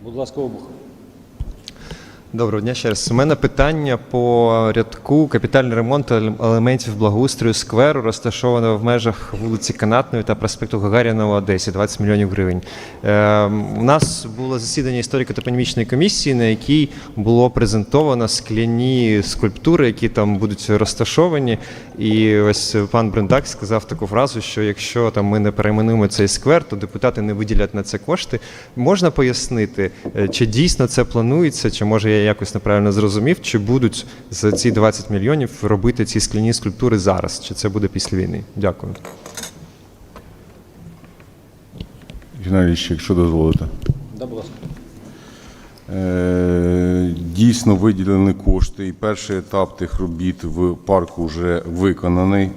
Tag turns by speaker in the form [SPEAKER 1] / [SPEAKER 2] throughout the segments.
[SPEAKER 1] Будь ласка, Обухов.
[SPEAKER 2] Доброго дня ще раз. У мене питання по рядку капітальний ремонт елементів благоустрою скверу, розташованого в межах вулиці Канатної та проспекту Гагаріна в Одесі, 20 мільйонів гривень. Е, у нас було засідання історико-топонімічної комісії, на якій було презентовано скляні скульптури, які там будуть розташовані. І ось пан Брендак сказав таку фразу, що якщо там ми не перейменуємо цей сквер, то депутати не виділять на це кошти. Можна пояснити, е, чи дійсно це планується, чи може я якось неправильно зрозумів, чи будуть за ці 20 мільйонів робити ці скляні скульптури зараз, чи це буде після війни? Дякую.
[SPEAKER 3] Геннадій, якщо дозволите.
[SPEAKER 1] Да, будь ласка.
[SPEAKER 3] Е, Дійсно виділені кошти, і перший етап тих робіт в парку вже виконаний.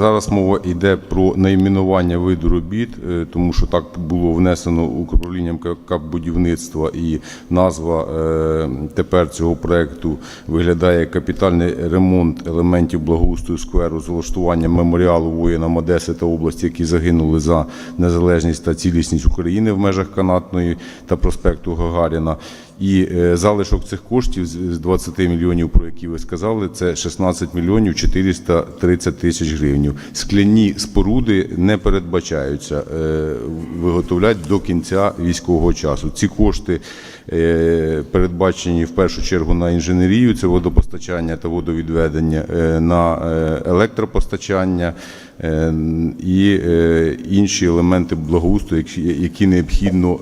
[SPEAKER 3] Зараз мова йде про найменування виду робіт, е, тому що так було внесено управлінням будівництва і назва е, тепер цього проекту виглядає капітальний ремонт елементів благоустрою скверу з влаштуванням меморіалу воїнам Одеси та області, які загинули за незалежність та цілісність України в межах канатної та проспекту Гагаріна. І е, залишок цих коштів з з 20 мільйонів, про які ви сказали, це 16 мільйонів 430 тисяч гривень. Скляні споруди не передбачаються е, виготовляти до кінця військового часу. Ці кошти е, передбачені в першу чергу на інженерію, це водопостачання та водовідведення, на електропостачання і інші елементи благоустрою, які- необхідно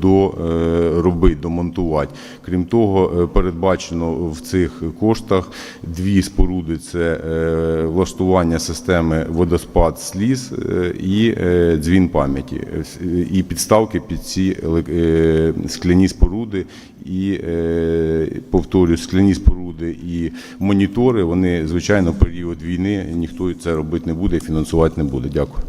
[SPEAKER 3] доробити, домонтувати. Крім того, е, передбачено в цих коштах дві споруди: це е, влаштування системи водоспад сліз е, і дзвін пам'яті, і підставки під ці скляні споруди. І повторюю, скляні споруди і монітори. Вони звичайно період війни ніхто це робити не буде, фінансувати не буде. Дякую.